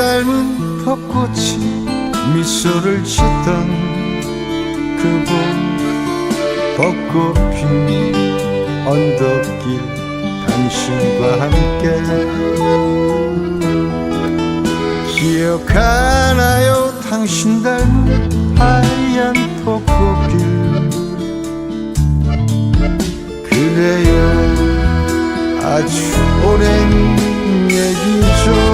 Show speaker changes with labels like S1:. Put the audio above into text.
S1: 닮은 벚꽃이 미소를 짓던 그곳. 벚꽃 핀 언덕길 당신과 함께. 기억하나요? 당신 닮은 하얀 벚꽃길 그래요 아주 오랜 얘기죠.